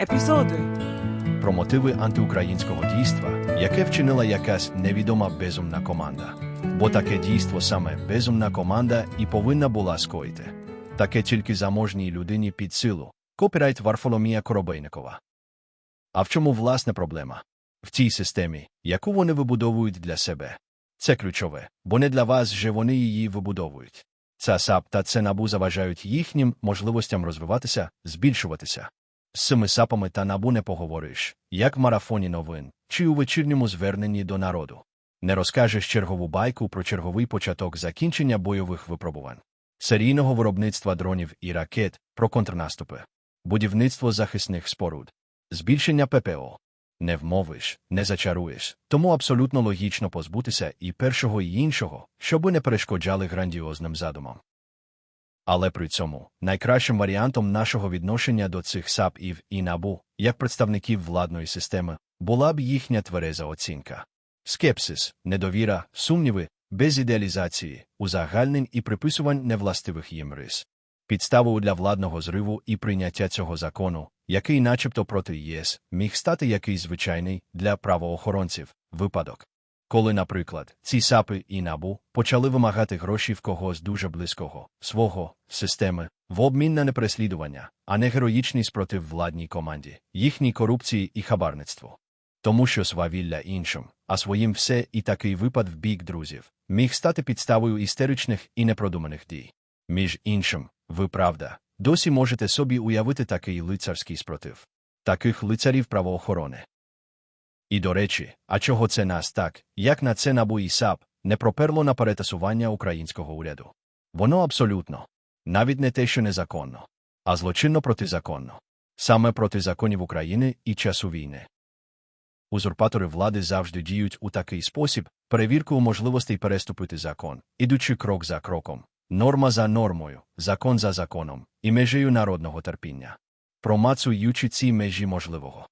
Епізоди. про мотиви антиукраїнського дійства, яке вчинила якась невідома безумна команда. Бо таке дійство саме безумна команда і повинна була скоїти. Таке тільки заможній людині під силу. Копірайт Варфоломія Коробейникова. А в чому власне проблема? В тій системі, яку вони вибудовують для себе. Це ключове, бо не для вас же вони її вибудовують. Ця САП та це набу заважають їхнім можливостям розвиватися, збільшуватися. З цими сапами та набу не поговориш, як в марафоні новин, чи у вечірньому зверненні до народу. Не розкажеш чергову байку про черговий початок закінчення бойових випробувань, серійного виробництва дронів і ракет, про контрнаступи, будівництво захисних споруд, збільшення ППО. Не вмовиш, не зачаруєш, тому абсолютно логічно позбутися і першого, і іншого, щоби не перешкоджали грандіозним задумам. Але при цьому найкращим варіантом нашого відношення до цих САПів і НАБУ, як представників владної системи, була б їхня твереза оцінка. Скепсис, недовіра, сумніви, без ідеалізації, узагальнень і приписувань невластивих їм рис. Підставою для владного зриву і прийняття цього закону, який начебто проти ЄС, міг стати якийсь звичайний для правоохоронців випадок. Коли, наприклад, ці САПи і НАБУ почали вимагати гроші в когось дуже близького, свого, системи, в обмін на непереслідування, а не героїчний спротив владній команді, їхній корупції і хабарництву. Тому що свавілля іншим, а своїм все і такий випад в бік друзів, міг стати підставою істеричних і непродуманих дій. Між іншим, ви правда, досі можете собі уявити такий лицарський спротив. Таких лицарів правоохорони. І до речі, а чого це нас так, як на це НАБУ і не проперло на перетасування українського уряду? Воно абсолютно. Навіть не те, що незаконно, а злочинно протизаконно. Саме проти законів України і часу війни. Узурпатори влади завжди діють у такий спосіб, перевіркою можливостей переступити закон, ідучи крок за кроком, норма за нормою, закон за законом і межею народного терпіння. Промацуючи ці межі можливого.